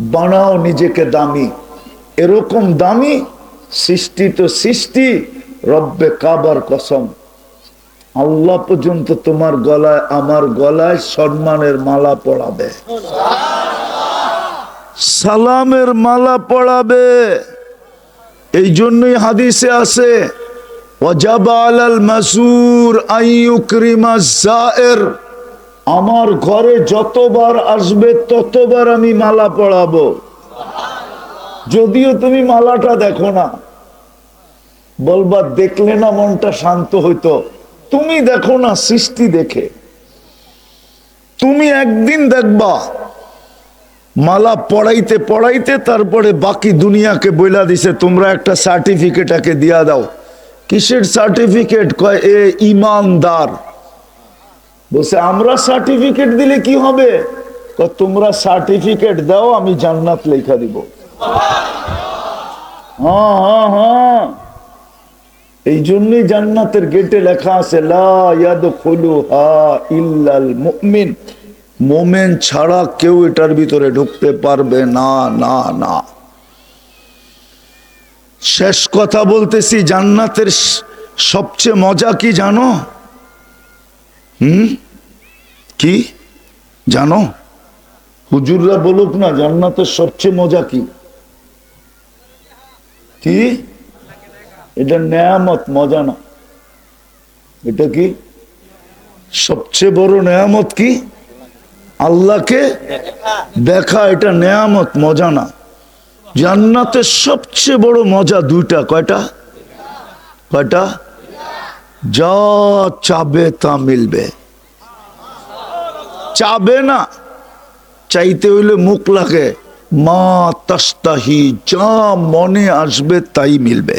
বানাও নিজেকে দামি। এরকম দামি সৃষ্টি তো সৃষ্টি, রব্বে কাবার কসম। আল্লাহ পর্যন্ত তোমার গলায়, আমার গলায় সম্মানের মালা পড়াবে। সালামের মালা পড়াবে। এই জন্যই হাদিসে আছে, ওয়াজাবা আলাল মাসুর আইয়ুকরিমা জায়ের। আমার ঘরে যতবার আসবে, ততবার আমি মালা পড়াবো। যদিও তুমি মালাটা দেখো না। বলবা, দেখলে না মনটা শান্ত হইতো। তুমি দেখো না সৃষ্টি দেখে। তুমি একদিন দেখবা, মালা পড়াইতে পড়াইতে তারপরে বাকি দুনিয়াকে বইলা দিছে, তোমরা একটা সার্টিফিকেটকে দিয়া দাও। কিসের সার্টিফিকেট কয়, এ ইমানদার। বলছে, আমরা সার্টিফিকেট দিলে কি হবে? তোমরা সার্টিফিকেট দাও, আমি জান্নাত লেখা দিব। হ্যাঁ হ্যাঁ হ্যাঁ। এই জন্যই জান্নাতের গেটে লেখা আছে মুমিন। মোমেন ছাড়া কেউ এটার ভিতরে ঢুকতে পারবে না না না। শেষ কথা বলতেছি, জান্নাতের সবচেয়ে মজা কি জানো? হুম? কি? জানো? হুজুররা বলুক না, জান্নাতের সবচেয়ে মজা কি? কি? এটা নেয়ামত, মজা না। এটা কি? সবচেয়ে বড় নেয়ামত কি? আল্লাহকে দেখা, এটা নেয়ামত, মজা না। জান্নাতের সবচেয়ে বড় মজা দুইটা, কয়টা? কয়টা? যা চাবে তা মিলবে। চাবে না, চাইতে হইলে মুখ লাগে। মা তাস্তাহি, যা মনে আসবে তাই মিলবে।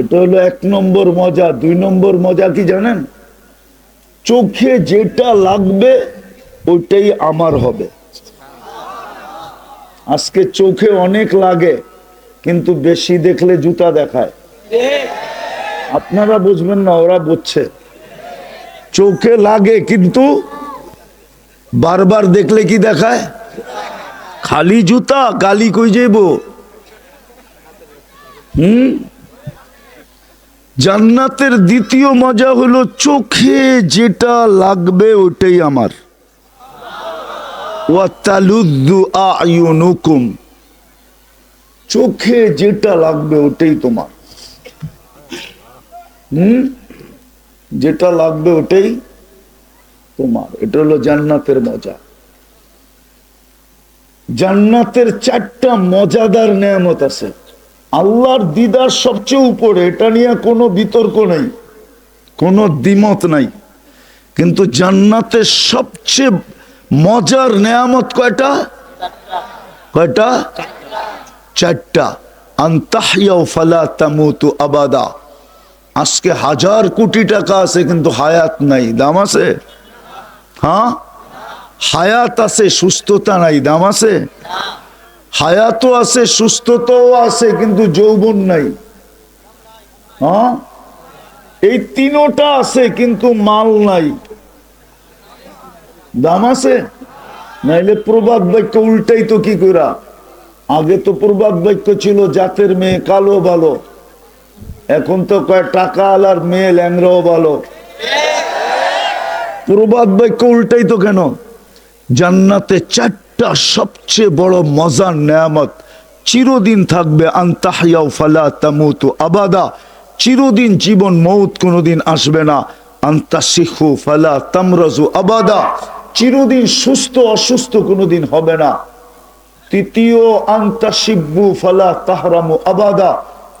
এটা হলো এক নম্বর মজা। দুই নম্বর মজা কি জানেন? চোখে যেটা লাগবে, ওইটাই আমার হবে। আজকে চোখে অনেক লাগে, কিন্তু বেশি দেখলে জুতা দেখায়। আপনারা বুঝবেন না, ওরা বুঝছে। চোখে লাগে, কিন্তু বারবার দেখলে কি দেখায়? খালি জুতা, গালি কই যাইব? হুম? জান্নাতের দ্বিতীয় মজা হলো চোখে যেটা লাগবে ওটাই আমার। চোখে যেটা লাগবে ওটাই তোমার। হুম? যেটা লাগবে ওটাই তোমার। এটা হলো জান্নাতের মজা। জান্নাতের চারটা মজাদার নেয়ামত আছে। আল্লাহর দিদার সবচেয়ে উপরে, এটা নিয়ে কোনো বিতর্ক নেই, কোনো দ্বিমত নাই। কিন্তু জান্নাতের সবচেয়ে মজার নেয়ামত কয়টা? কয়টা? চারটা। আন্তাহিয়াও ফালা তামুতু আবাদা। আজকে হাজার কোটি টাকা আছে, কিন্তু হায়াত নাই। দাম আছে? হ্যাঁ? হায়াত আছে, সুস্থতা নাই। দাম আছে? হায়াতও আছে, সুস্থতাও আছে, কিন্তু যৌবন নাই। হ্যাঁ? এই তিনোটা আছে, কিন্তু মাল নাই। দাম আছে? নাইলে প্রবাদ বাক্য উল্টাই তো কি করা আগে তো প্রবাদ বাক্য ছিল, জাতের মেয়ে কালো ভালো। এখন তো কয় টাকা আলার মেয়ে ল্যাংরাও ভালো। প্রবাদ বাক্য উল্টাই তো কেন? জান্নাতে চারটা সবচেয়ে বড় মজার নেয়ামত, চিরদিন থাকবে আন্তাহিয়াও ফালা তামুতু আবাদা। চিরদিন জীবন মৌত কোনোদিন আসবে না। আন্তা শিখু ফালা তামরাজু আবাদা। চিরদিন সুস্থ অসুস্থ কোনোদিন হবে না। তৃতীয় আন্তা শিব্বু ফালা তাহরামু আবাদা।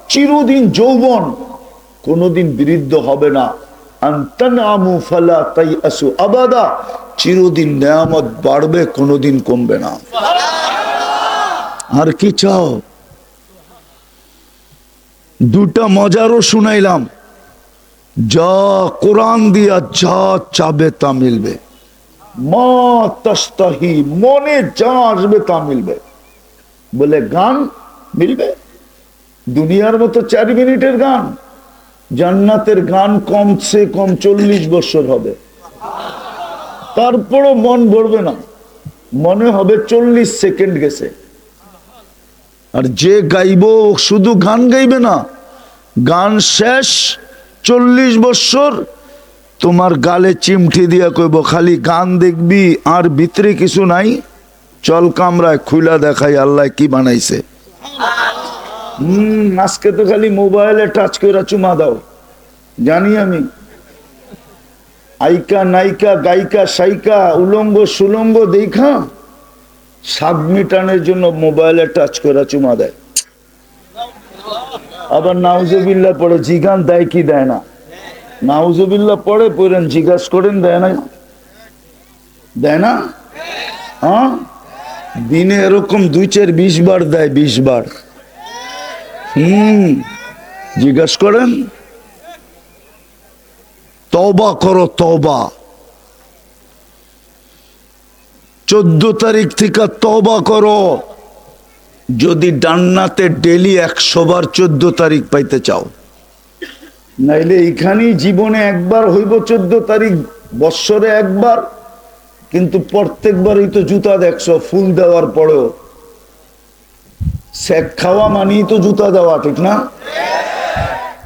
চিরদিন যৌবন, কোনোদিন বিরুদ্ধ হবে না। আবাদা, চিরদিন নেয়ামত বাড়বে, কোনোদিন কমবে না। আর কি চাও? দুটা মজারও শুনাইলাম। যা কোরআন দিয়া যা চাবে তা মিলবে। মা তাস্তাহি, মনে যা আসবে তা মিলবে। বলে গান মিলবে? দুনিয়ার মতো চার মিনিটের গান। জান্নাতের গান কমসে কম চল্লিশ বছর হবে। তারপরও মন ভরবে না। মনে হবে চল্লিশ সেকেন্ড গেছে। আর যে গাইব শুধু গান গাইবে না, গান শেষ, চল্লিশ বৎসর তোমার গালে চিমঠি দিয়া কইব, খালি গান দেখবি, আর ভিতরে কিছু নাই। চল কামরায় খুলা দেখাই, আল্লাহ কি বানাইছে। হম, আজকে তো খালি মোবাইলে টাচ করে চুমা দাও। জানি আমি। আইকা, নাইকা গায়িকা সাইকা, উলঙ্গ, সুলঙ্গ দেখা সাত মিটানের জন্য মোবাইলে টাচ করে চুমা দেয়। আবার নাউজবিল্লা পড়ে, জিগান দেয় কি দেয় না? নাউজবিল্লা পড়ে, পড়েন, জিজ্ঞাস করেন, দেয় না? দেয় না? হ্যাঁ? দিনে এরকম দুই চার বিশ বার দেয়, বিশ বার। হম, জিজ্ঞাস করেন তবা করো তবা চোদ্দ তারিখ থেকে তবা করো। যদি ডান্নাতে ডেলি একশো বার চোদ্দ তারিখ পাইতে চাও। নাইলে এইখানেই জীবনে একবার হইব চোদ্দ তারিখ, বৎসরে একবার, কিন্তু প্রত্যেকবারই তো জুতা দেখছ, ফুল দেওয়ার পরেও। স্যাক খাওয়া মানেই তো জুতা দেওয়া ঠিক না?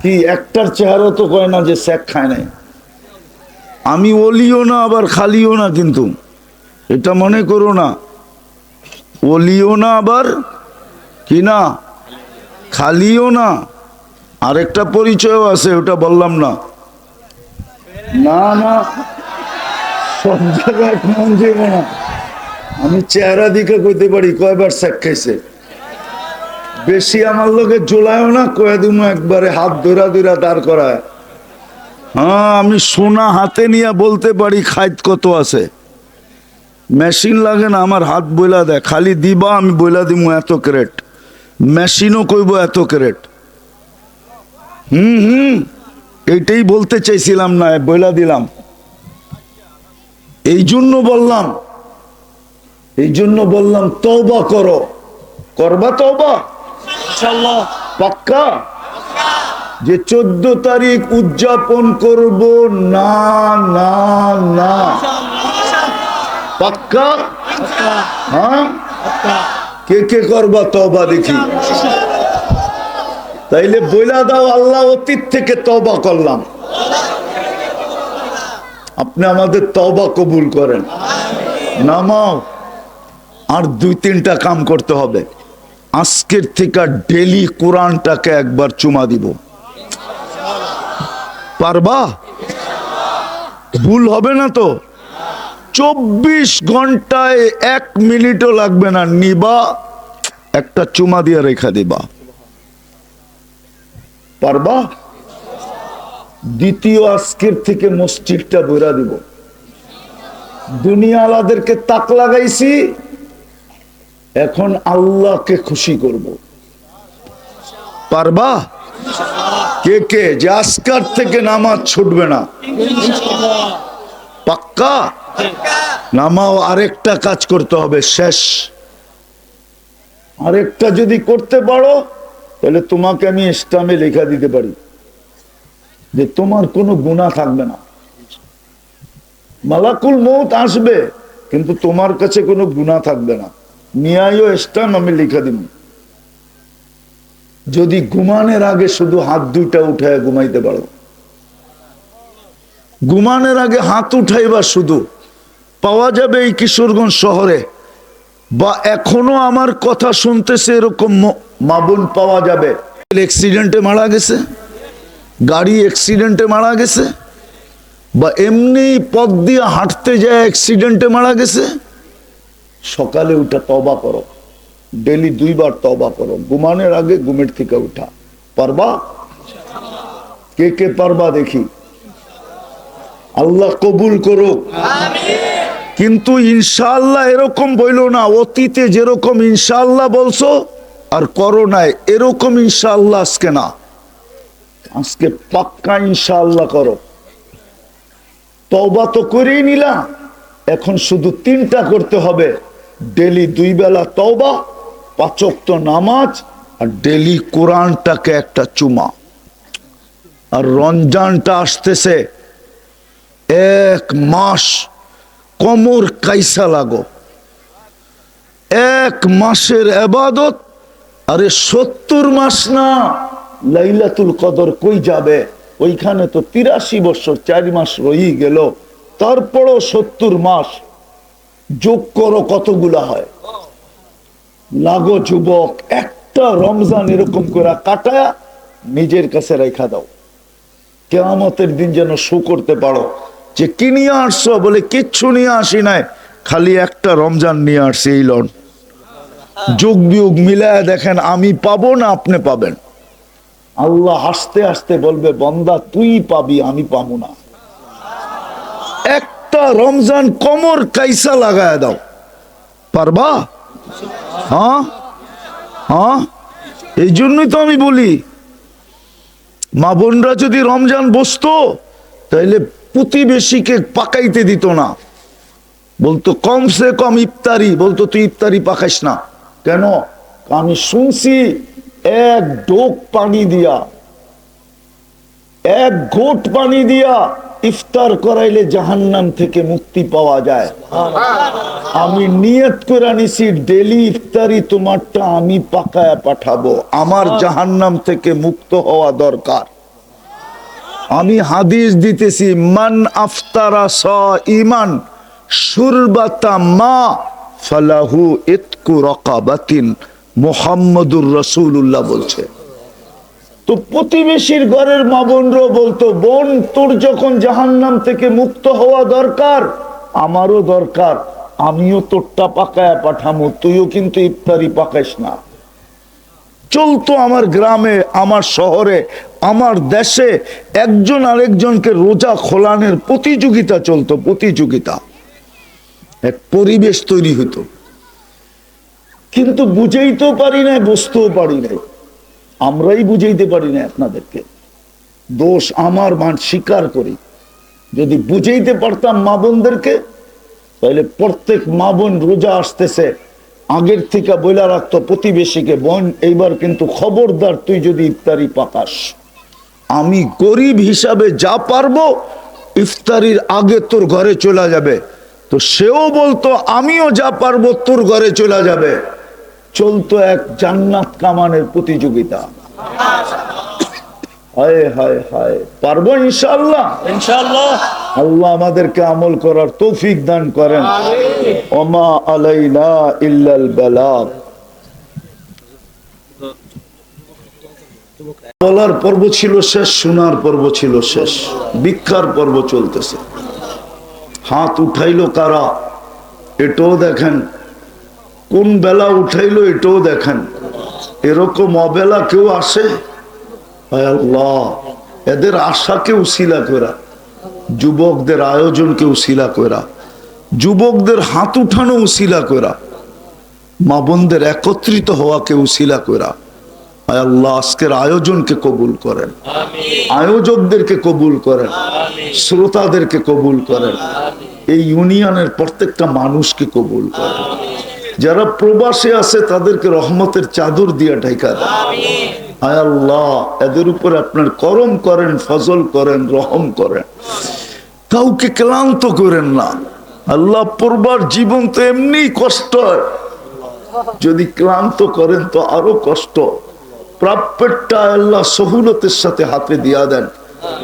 কি একটার চেহারা তো কয় না যে স্যাক খায় নাই। আমি ওলিও না আবার খালিও না কিন্তু। এটা মনে করো না। ওলিও না আবার কি না? খালিও না। আরেকটা পরিচয়ও আছে ওটা বললাম না। না না। সব জায়গায় মন যাব না। আমি চেহারা দিকে কইতে পারি কয়বার স্যাক খাইছে। বেশি আমার লোকে জোলায়ও না, কয়ে দিমু একবারে হাত ধরা ধরা দাঁড় করায়। হ্যাঁ আমি সোনা হাতে নিয়ে বলতে পারি খাইত কত আছে। মেশিন লাগে না, আমার হাত বইলা দেয়। খালি দিবা, আমি বইলা দিমু এত ক্রেট। মেশিনও কইব এত ক্রেট। হুম হুম, এইটাই বলতে চাইছিলাম না, বইলা দিলাম। এই জন্য বললাম, এই জন্য বললাম, তওবা করো। করবা তওবা? পাক্কা? যে চোদ্দ তারিখ উদযাপন করব না না না। পাক্কা? হ্যাঁ? কে কে করবা তবা দেখি। তাইলে বইলা দাও আল্লাহ অতীত থেকে তবা করলাম। আপনি আমাদের তবা কবুল করেন। নামাও। আর দুই তিনটা কাম করতে হবে। আজকের থেকে ডেলি কোরআনটাকে একবার চুমা দিব। পারবা? ভুল হবে না তো? চব্বিশ ঘন্টায় এক মিনিটও লাগবে না, নিবা, একটা চুমা দিয়ে রেখা দিবা। পারবা? দ্বিতীয় আজকের থেকে মসজিদটা বইরা দিব। দুনিয়া আলাদেরকে তাক লাগাইছি এখন আল্লাহকে খুশি করব। পারবা? কে কে? যে আজকার থেকে নামাজ ছুটবে না। পাক্কা? নামাও, আরেকটা কাজ করতে হবে, শেষ। আরেকটা যদি করতে পারো, তাহলে তোমাকে আমি ইসলামে লেখা দিতে পারি। যে তোমার কোনো গুণা থাকবে না। মালাকুল মৌত আসবে, কিন্তু তোমার কাছে কোনো গুণা থাকবে না। নিয়ায় ইসলাম আমি লিখা দিব। যদি ঘুমানের আগে শুধু হাত দুইটা উঠায় ঘুমাইতে পারো। ঘুমানের আগে হাত উঠাইবা শুধু। পাওয়া যাবে এই কিশোরগঞ্জ শহরে। বা এখনও আমার কথা শুনতেছে এরকম মাবুন পাওয়া যাবে। অ্যাক্সিডেন্টে মারা গেছে। গাড়ি অ্যাক্সিডেন্টে মারা গেছে। বা এমনি পথ দিয়ে হাঁটতে যায় অ্যাক্সিডেন্টে মারা গেছে। সকালে উঠা তবা করো। ডেলি দুইবার তবা করো। ঘুমানোর আগে ঘুমের থেকে উঠা। পারবা? কে কে পারবা দেখি। আল্লাহ কবুল করুক। কিন্তু ইনশাআল্লাহ এরকম বইল না অতীতে যেরকম ইনশাল্লাহ বলছো আর করোনায় এরকম ইনশাআল্লাহ আজকে না। আজকে পাক্কা ইনশাল্লাহ করো। তওবা তো করেই নিলাম এখন শুধু তিনটা করতে হবে। ডেলি দুই বেলা তওবা পাচক তো নামাজ, আর ডেলি কোরআনটাকে একটা চুমা। আর রমজানটা আসতেছে এক মাস কমর কাইসা লাগো। এক মাসের এবাদত আরে সত্তর মাস না, লাইলাতুল কদর কই যাবে? ওইখানে তো তিরাশি বছর, চার মাস রই গেল। তারপরও সত্তর মাস যোগ করো কতগুলা হয়। লাগো যুবক, একটা রমজান এরকম করে কাটায়া নিজের কাছে রেখা দাও। কেয়ামতের দিন যেন শো করতে পারো যে কি নিয়ে আসছো বলে কিচ্ছু নিয়ে আসি নাই, খালি একটা রমজান নিয়ে আসছি এই লন। যোগ বিয়োগ মিলায় দেখেন, আমি পাবো না আপনি পাবেন। আল্লাহ হাসতে হাসতে বলবে, বন্দা, তুই পাবি, আমি পাবো না। রমজান কমর কাইসা লাগায় দাও। পারবা? হ্যাঁ? হ্যাঁ? এই জন্যই তো আমি বলি, মা বোনরা যদি রমজান বসতো তাহলে প্রতিবেশীকে পাকাইতে দিত না। বলতো কমসে কম ইফতারি। বলতো, তুই ইফতারি পাকাইস না। কেন? আমি শুনছি, এক ডোক পানি দিয়া, এক ঘোট পানি দিয়া ইফতার করাইলে জাহান্নাম থেকে মুক্তি পাওয়া যায়। আমি নিয়ত করে নিছি ডেলি ইফতারি তোমারটা আমি পাকায় পাঠাবো। আমার জাহান্নাম থেকে মুক্ত হওয়া দরকার। আমি হাদিস দিতেছি, মান আফতারা স ইমান সুরবাতা মা ফালাহু ইতকু রকাবাতিন মোহাম্মদুর রসুল্লাহ বলছে। তো প্রতিবেশীর ঘরের মা বোনরাও বলতো, বোন, তোর যখন জাহান্নাম থেকে মুক্ত হওয়া দরকার, আমারও দরকার। আমিও তোরটা পাকায় পাঠামো, তুইও কিন্তু ইফতারি পাকাইস না। চলতো আমার গ্রামে, আমার শহরে, আমার দেশে, একজন আরেকজনকে রোজা খোলানের প্রতিযোগিতা চলতো, প্রতিযোগিতা। এক পরিবেশ তৈরি হতো কিন্তু বুঝেই তো পারি নাই, বুঝতেও পারি নাই। আমরাই বুঝাইতে পারি না আপনাদেরকে। দোষ আমার মান স্বীকার করি। যদি বুঝাইতে পারতাম মা বোনদেরকে, তাহলে প্রত্যেক মা বোন রোজা আসতেছে, আগের থেকে বইলা রাখতো প্রতিবেশীকে, বোন, এইবার কিন্তু খবরদার, তুই যদি ইফতারি পাকাস। আমি গরিব হিসাবে যা পারব, ইফতারির আগে তোর ঘরে চলে যাবে। তো সেও বলতো, আমিও যা পারব, তোর ঘরে চলে যাবে। চলতো এক জান্নাত কামানের প্রতিযোগিতা। হায় হায় হায়। পারব ইনশাল্লাহ ইনশাআল্লাহ। আল্লাহ আমাদেরকে আমল করার তৌফিক দান করেন। ওমা আলাইনা ইল্লাল বালাগ বলার পর্ব ছিল শেষ শোনার পর্ব ছিল শেষ। ভিক্ষার পর্ব চলতেছে। হাত উঠাইলো কারা? এটাও দেখেন। কোন বেলা উঠাইলো এটাও দেখেন। এরকম অবেলা কেউ আসে? আল্লাহ এদের আশাকে উশিলা করা যুবকদের আয়োজনকে উশিলা করা যুবকদের হাত উঠানো উশিলা করা মা বোনদের একত্রিত হওয়াকে উশিলা করা আল্লাহ আজকের আয়োজনকে কবুল করেন। আয়োজকদেরকে কবুল করেন। শ্রোতাদেরকে কবুল করেন। এই ইউনিয়নের প্রত্যেকটা মানুষকে কবুল করেন। যারা প্রবাসে আছে তাদেরকে রহমতের চাদর দিয়া ঢাকা দেন হায় আল্লাহ এদের উপর আপনার করম করেন ফজল করেন রহম করেন। কাউকে ক্লান্ত করেন না। আল্লাহ পড়বার জীবন তো এমনি কষ্ট। যদি ক্লান্ত করেন তো আরও কষ্ট। প্রাপ্যেরটা আল্লাহ সহুলতের সাথে হাতে দিয়া দেন।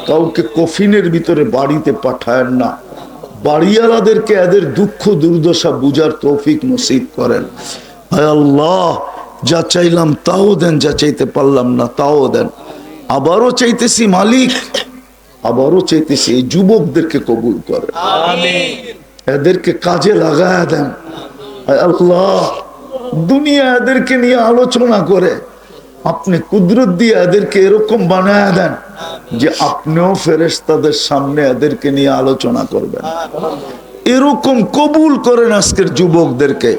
কাউকে কফিনের ভিতরে বাড়িতে পাঠায়েন না। বাড়িওয়ালাদেরকে এদের দুঃখ দুর্দশা বুঝার তৌফিক নসিব করেন। হায় আল্লাহ যা চাইলাম তাও দেন যা চাইতে পারলাম না তাও দেন। আবারও চাইতেছি মালিক আবারও চাইতেছি এই যুবকদেরকে কবুল করেন। এদেরকে কাজে লাগায় দেন। আল্লাহ দুনিয়া এদেরকে নিয়ে আলোচনা করে। আপনি কুদরত দিয়ে এদেরকে এরকম বানায় দেন যে আপনিও ফেরেশতাদের সামনে এদেরকে নিয়ে আলোচনা করবেন। এরকম কবুল করেন আজকের যুবকদেরকে।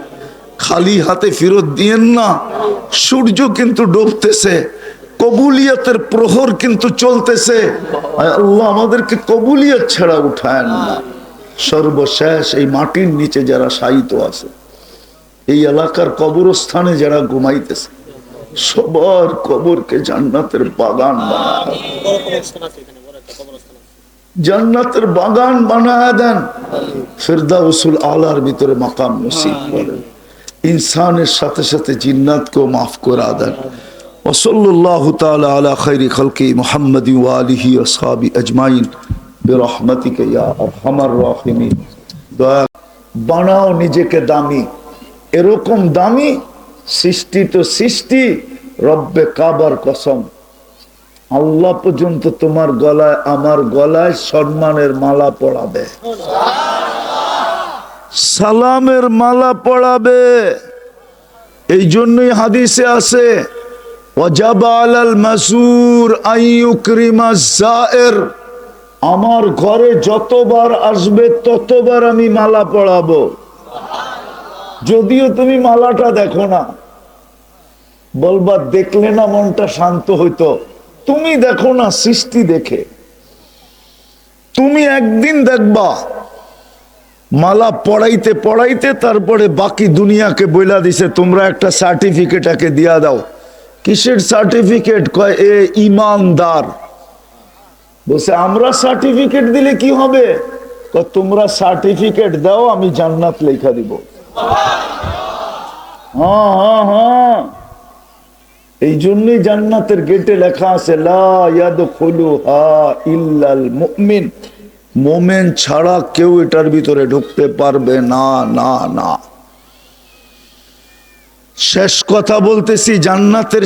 খালি হাতে ফেরত দিয়েন না সূর্য কিন্তু ডুবতেছে কবুলিয়াতের প্রহর কিন্তু চলতেছে। আল্লাহ আমাদেরকে কবুলিয়ত ছাড়া উঠায় না। সর্বশেষ এই মাটির নিচে যারা শায়িত আছে এই এলাকার কবরস্থানে যারা ঘুমাইতেছে সবার কবরকে জান্নাতের বাগান বানায় জান্নাতের বাগান বানায় দেন। ফেরদাউসুল আলার ভিতরে মাকাম নসিব করেন। ইনসানের সাথে সাথে জিন্নাতকেও মাফ করা দেন। ওসল্লাহ তালা আলা খৈরি খলকি মোহাম্মদ আলিহি আসহাবি আজমাইন। বেরহমতিকে ইয়া আরহামার রাহিমিন। দয়া বানাও নিজেকে দামি। এরকম দামি সৃষ্টি তো সৃষ্টি, রব্বে কাবার কসম। আল্লাহ পর্যন্ত তোমার গলায়, আমার গলায় সম্মানের মালা পড়াবে। সালামের মালা পড়াবে। এই জন্যই হাদিসে আছে আমার ঘরে যতবার আসবে ততবার আমি মালা পড়াবো। যদিও তুমি মালাটা দেখো না বলবা দেখলে না মনটা শান্ত হইতো। তুমি দেখো না সৃষ্টি দেখে। তুমি একদিন দেখবা, মালা পড়াইতে পড়াইতে তারপরে বাকি দুনিয়াকে বইলা দিছে, তোমরা একটা সার্টিফিকেট একে দিয়া দাও। কিসের সার্টিফিকেট কয়, এ ইমানদার। বলছে, আমরা সার্টিফিকেট দিলে কি হবে? তোমরা সার্টিফিকেট দাও, আমি জান্নাত লেখা দিব। এই জন্যই জান্নাতের গেটে লেখা আছে মুমিন। মোমেন ছাড়া কেউ এটার ভিতরে ঢুকতে পারবে না না না। শেষ কথা বলতেছি, জান্নাতের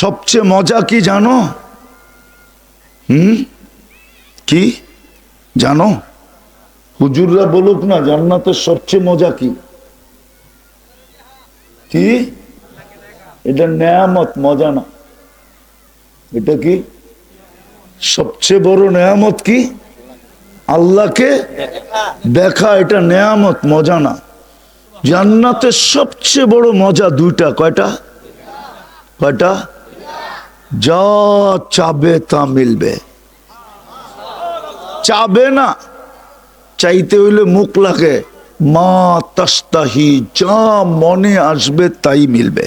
সবচেয়ে মজা কি জানো? হুম? কি? জানো? হুজুররা বলুক না, জান্নাতের সবচেয়ে মজা কি? কি? এটা নেয়ামত, মজা না। এটা কি? সবচেয়ে বড় নেয়ামত কি? আল্লাহকে দেখা, এটা নেয়ামত, মজা না। জান্নাতের সবচেয়ে বড় মজা দুইটা, কয়টা? কয়টা? যা চাবে তা মিলবে। চাবে না, চাইতে হইলে মুখ লাগে। মা তাস্তাহি, যা মনে আসবে তাই মিলবে।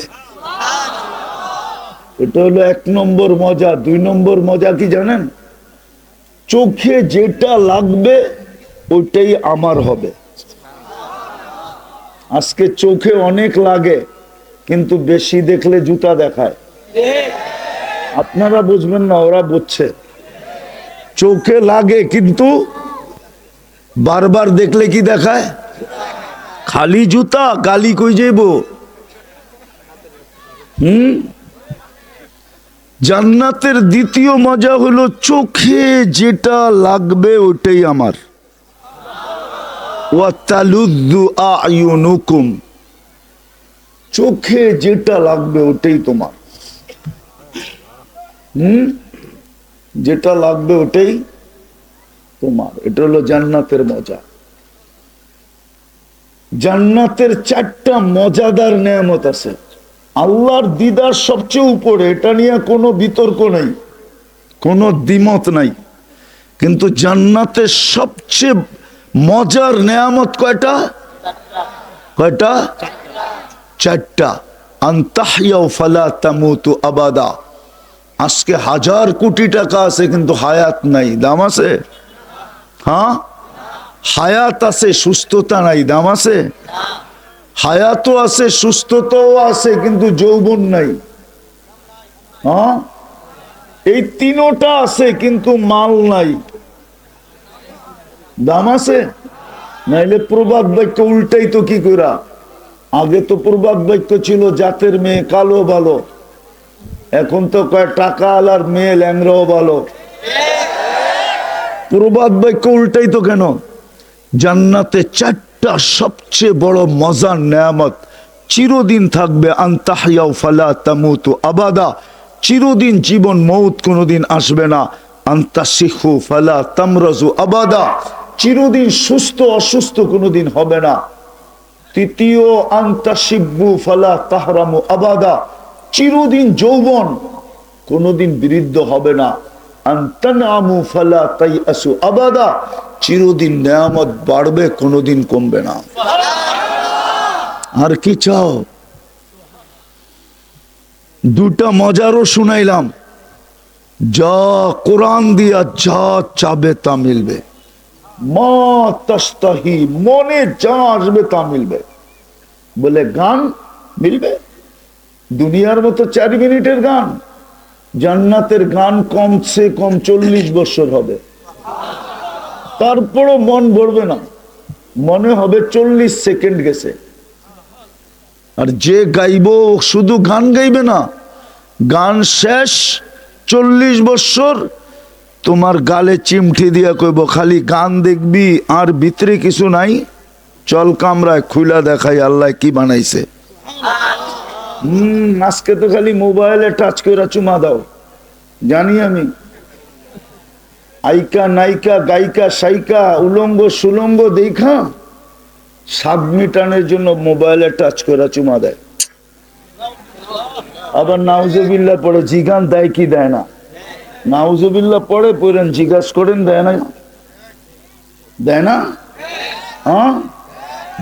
এটা হলো এক নম্বর মজা, দুই নম্বর মজা কি জানেন? চোখে যেটা লাগবে, ওইটাই আমার হবে। আজকে চোখে অনেক লাগে, কিন্তু বেশি দেখলে জুতা দেখায়। আপনারা বুঝবেন না, ওরা বুঝছে। চোখে লাগে, কিন্তু বারবার দেখলে কি দেখায়? খালি জুতা, গালি কই যাইব? হুম? জান্নাতের দ্বিতীয় মজা হলো চোখে যেটা লাগবে ওটাই আমার। চোখে যেটা লাগবে ওটাই তোমার। হুম? যেটা লাগবে ওটাই তোমার। এটা হলো জান্নাতের মজা। জান্নাতের চারটা মজাদার নেয়ামত আছে। আল্লাহর দিদার সবচেয়ে উপরে, এটা নিয়ে কোনো বিতর্ক নাই, কোনো দ্বিমত নাই। কিন্তু জান্নাতের সবচেয়ে মজার নেয়ামত কয়টা? কয়টা? চারটা। আন্তাহিয়াও ফালা তামুতু আবাদা। আজকে হাজার কোটি টাকা আছে, কিন্তু হায়াত নাই। দাম আছে? হ্যাঁ? হায়াত আছে, সুস্থতা নাই, দাম আছে? হায়াতও আছে, সুস্থতাও আছে, কিন্তু যৌবন নাই। হ্যাঁ? এই তিনোটা আছে, কিন্তু মাল নাই। দাম আছে? নাইলে প্রবাদ বাক্য উল্টাই তো কি করা আগে তো প্রবাদ বাক্য ছিল, জাতের মেয়ে কালো ভালো। এখন তো কয় টাকা আলার মেয়ে ল্যাংরাও ভালো। প্রবাদ বাক্য উল্টাই তো কেন? জান্নাতে চারটা সবচেয়ে বড় মজার নেয়ামত, চিরদিন থাকবে আন্তাহিয়াও ফালা তামুতু আবাদা। চিরদিন জীবন মৌত কোনোদিন আসবে না। আন্তা শিখু ফালা তামরাজু আবাদা। চিরদিন সুস্থ অসুস্থ কোনোদিন হবে না। তৃতীয় আন্তা শিব্বু ফালা তাহরামু আবাদা। চিরদিন যৌবন কোনোদিন বৃদ্ধ হবে না। আন্তানামু ফালা তাই আসু আবাদা। চিরদিন নেয়ামত বাড়বে, কোনোদিন কমবে না। আর কি চাও? দুটা মজারও শুনাইলাম। যা কোরআন দিয়া যা চাবে তা মিলবে। মা মনে যা আসবে তা মিলবে। বলে গান মিলবে? দুনিয়ার মতো চার মিনিটের গান, জান্নাতের গান কমসে কম চল্লিশ বছর হবে। তারপরও মন ভরবে না। মনে হবে চল্লিশ সেকেন্ড গেছে। আর যে গাইব শুধু গান গাইবে না গান শেষ চল্লিশ বছর তোমার গালে চিমঠি দিয়া কইব খালি গান দেখবি আর ভিতরে কিছু নাই। চল কামরায় খুলা দেখাই আল্লাহ কি বানাইছে। হম আজকে তো খালি মোবাইলে টাচ করে চুমা দাও। জানি আমি। আইকা, নাইকা গায়িকা সাইকা, উলঙ্গ, সুলঙ্গ, দেখা। সাবমিটানের জন্য মোবাইলে টাচ করে চুমা দেয়। আবার নাউজবিল্লা পড়ে জিগান দেয় কি দেয় না? নাউজবিল্লা পড়ে পড়েন জিজ্ঞাস করেন, দেয় না? দেয় না? হ্যাঁ?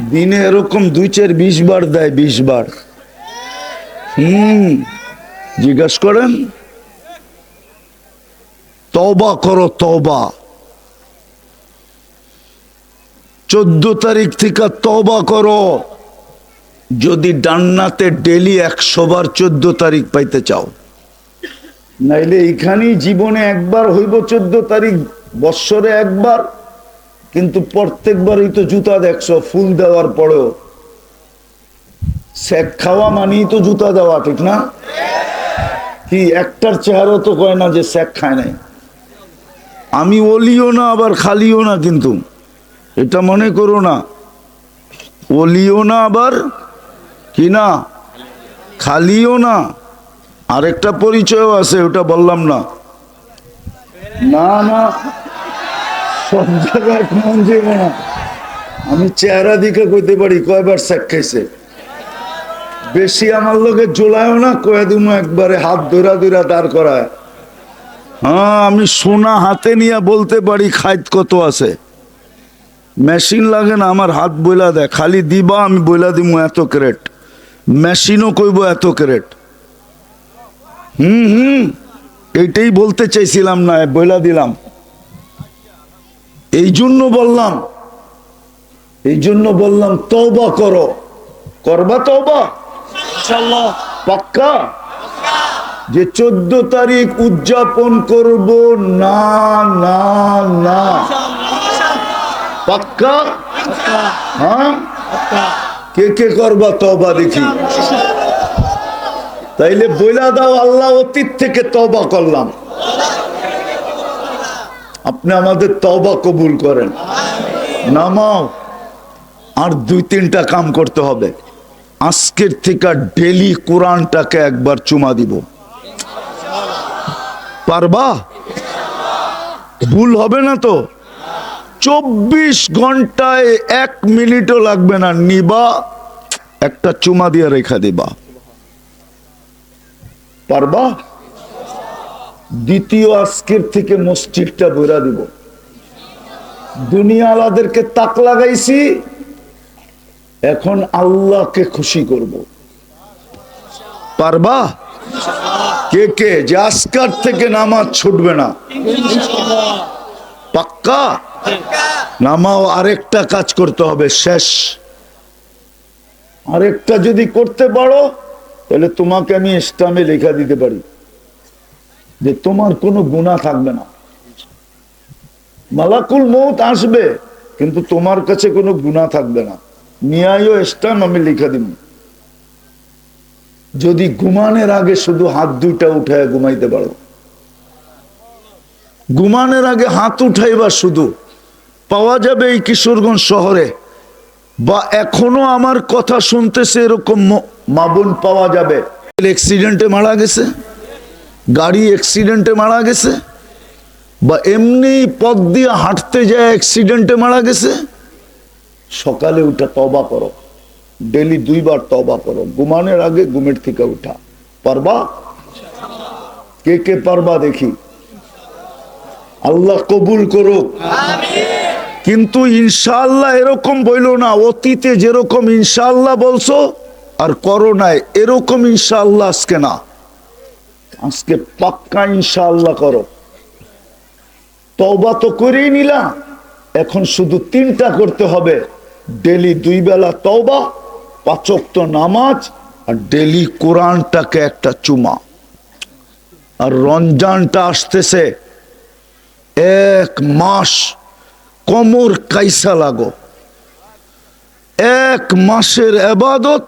দিনে এরকম দুই চার বিশ বার দেয়, বিশ বার। হম, জিজ্ঞাস করেন? তবা করো তবা চোদ্দ তারিখ থেকে তবা করো। যদি ডান্নাতে ডেলি একশো বার চোদ্দ তারিখ পাইতে চাও। নাইলে এইখানেই জীবনে একবার হইব চোদ্দ তারিখ, বৎসরে একবার। কিন্তু প্রত্যেকবারই তো জুতা দেখছ, ফুল দেওয়ার পরেও। স্যাক খাওয়া মানেই তো জুতা দেওয়া, ঠিক না? কি, একটার চেহারা তো কয় না যে স্যাক খায় নাই। আমি ওলিও না, আবার খালিও না কিন্তু। এটা মনে করো না। ওলিও না, আবার কি না? খালিও না। আরেকটা পরিচয়ও আছে, ওটা বললাম না। না না। সব জায়গায় না। আমি চেহারা দিকে কইতে পারি, কয়বার স্যাক খাইছে। বেশি আমার লোকে জোলায়ও না, কয়ে একবারে হাত ধরা ধরা দাঁড় করায়। হ্যাঁ আমি সোনা হাতে নিয়ে বলতে পারি খাইত কত আছে। মেশিন লাগে না, আমার হাত বইলা দেয়। খালি দিবা, আমি বইলা দিব এত ক্রেট। মেশিনও কইব এত ক্রেট। হুম হুম, এইটাই বলতে চাইছিলাম না, বইলা দিলাম। এই জন্য বললাম, এই জন্য বললাম, তওবা করো। করবা তওবা? পাক্কা? যে চোদ্দ তারিখ উদযাপন করব, না না না। পাক্কা? হ্যাঁ? কে কে করবা তবা দেখি। তাইলে বইলা দাও, আল্লাহ অতীত থেকে তবা করলাম। আপনি আমাদের তবা কবুল করেন। নামাও। আর দুই, তিনটা কাম করতে হবে। আজকের থেকে ডেলি কোরআনটাকে একবার চুমা দিব। পারবা? ভুল হবে না তো? চব্বিশ ঘন্টায় এক মিনিটও লাগবে না, নিবা। একটা চুমা দিয়ে রেখা দিবা। পারবা? দ্বিতীয় আজকের থেকে মসজিদটা বেরা দিব। দুনিয়া আলাদেরকে তাক লাগাইছি, এখন আল্লাহকে খুশি করব। পারবা? কে কে? যে আজকার থেকে নামাজ ছুটবে না। পাক্কা? নামাও, আরেকটা কাজ করতে হবে, শেষ। আরেকটা যদি করতে পারো, তাহলে তোমাকে আমি ইসলামে লেখা দিতে পারি। যে তোমার কোনো গুণা থাকবে না। মালাকুল মৌত আসবে, কিন্তু তোমার কাছে কোনো গুণা থাকবে না। নিয়ায়ও ইসলাম আমি লিখা দিব। যদি ঘুমানের আগে শুধু হাত দুইটা উঠায় ঘুমাইতে পারো। ঘুমানের আগে হাত উঠাইবা শুধু। পাওয়া যাবে এই কিশোরগঞ্জ শহরে। বা এখনও আমার কথা শুনতেছে এরকম মাবুন পাওয়া যাবে। অ্যাক্সিডেন্টে মারা গেছে। গাড়ি অ্যাক্সিডেন্টে মারা গেছে। বা এমনি পথ দিয়ে হাঁটতে যায় অ্যাক্সিডেন্টে মারা গেছে। সকালে উঠে তবা করো। ডেলি দুইবার তবা করো। ঘুমানোর আগে ঘুমের থেকে উঠা। পারবা? কে কে পারবা দেখি। আল্লাহ কবুল করুক। কিন্তু ইনশাল্লাহ এরকম বইলো না, অতীতে যেরকম ইনশাল্লাহ বলছো, আর করোনায় এরকম ইনশাল্লাহ আজকে না। আজকে পাক্কা ইনশাল্লাহ করো। তওবা তো করেই নিলাম এখন শুধু তিনটা করতে হবে। ডেলি দুই বেলা তওবা পাচক তো নামাজ আর ডেলি কোরআনটাকে একটা চুমা। আর রমজানটা আসতেছে এক মাস কমর কাইসা লাগো। এক মাসের এবাদত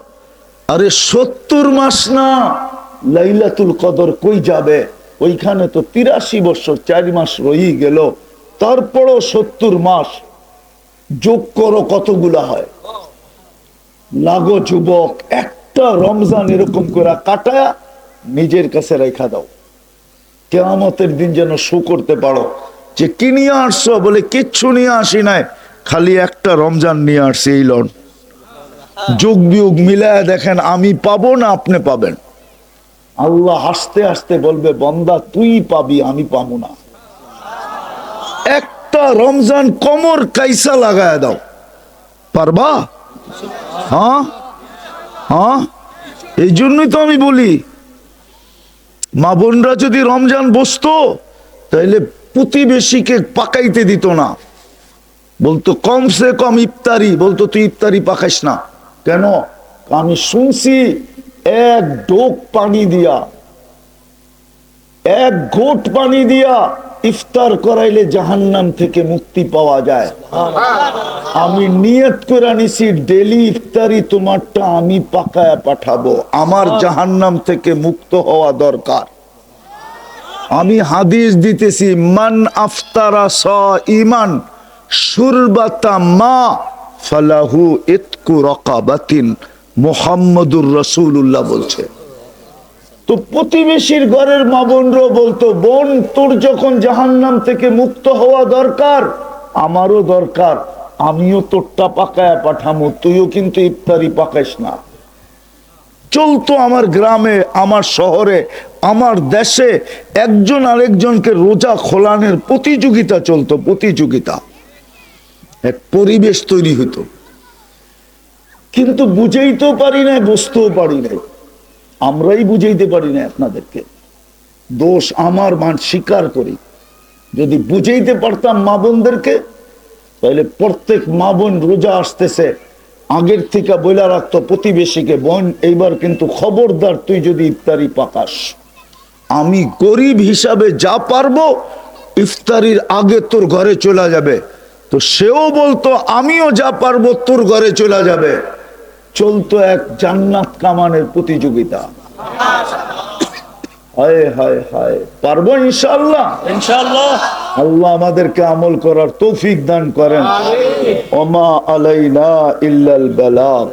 আরে সত্তর মাস না, লাইলাতুল কদর কই যাবে? ওইখানে তো তিরাশি বছর, চার মাস রই গেল। তারপরও সত্তর মাস, যোগ করো কতগুলা হয়? লাগো যুবক, একটা রমজান এরকম করে কাটায়া নিজের কাছে রেখা দাও। কেয়ামতের দিন যেন শো করতে পারো। যে কি নিয়ে আসছো বলে কিচ্ছু নিয়ে আসি নাই, খালি একটা রমজান নিয়ে আসছি এই লন। যোগ বিয়োগ মিলায় দেখেন, আমি পাবো না আপনি পাবেন। আল্লাহ হাসতে হাসতে বলবে, বন্দা, তুই পাবি, আমি পাবো না। একটা রমজান কমর কাইসা লাগায় দাও। পারবা? হ্যাঁ? হ্যাঁ? এই জন্যই তো আমি বলি, মা বোনরা যদি রমজান বসতো তাহলে প্রতিবেশীকে পাকাইতে দিত না। বলতো কমসে কম ইফতারি। বলতো, তুই ইফতারি পাকাইস না। কেন? আমি শুনছি, এক ডোক পানি দিয়া, এক ঘোট পানি দিয়া ইফতার করাইলে জাহান্নাম থেকে মুক্তি পাওয়া যায়। আমি নিয়ত করে নিছি ডেলি ইফতারি তোমারটা আমি পাকায় পাঠাবো। আমার জাহান্নাম থেকে মুক্ত হওয়া দরকার। আমি হাদিস দিতেছি মান আফতারা স ইমান সুরবাতা মা ফালাহু ইতকু রকাবাতিন মোহাম্মদুর রসুল্লাহ বলছে। তো প্রতিবেশীর ঘরের মা বোনরাও বলতো, বোন, তোর যখন জাহান্নাম থেকে মুক্ত হওয়া দরকার, আমারও দরকার। আমিও তোরটা পাকায় পাঠামো, তুইও কিন্তু ইফতারি পাকাইস না। চলতো আমার গ্রামে, আমার শহরে, আমার দেশে, একজন আরেকজনকে রোজা খোলানের প্রতিযোগিতা চলতো, প্রতিযোগিতা। এক পরিবেশ তৈরি হতো কিন্তু বুঝেইতেও পারি নাই, বুঝতেও পারি নাই। আমরাই বুঝাইতে পারি না আপনাদেরকে। দোষ আমার মান স্বীকার করি। যদি বুঝাইতে পারতাম মা বোনদেরকে, তাহলে প্রত্যেক মা বোন রোজা আসতেছে, আগের থেকে বইলা রাখতো প্রতিবেশীকে, বোন, এইবার কিন্তু খবরদার, তুই যদি ইফতারি পাকাস। আমি গরিব হিসাবে যা পারব, ইফতারির আগে তোর ঘরে চলে যাবে। তো সেও বলতো, আমিও যা পারব, তোর ঘরে চলে যাবে। চলতো এক জান্নাত কামানের প্রতিযোগিতা। হায় হায় হায়। পারব ইনশাল্লাহ ইনশাল্লাহ আল্লাহ আমাদেরকে আমল করার তৌফিক দান করেন। ওমা আলাইনা ইল্লাল বালাগ।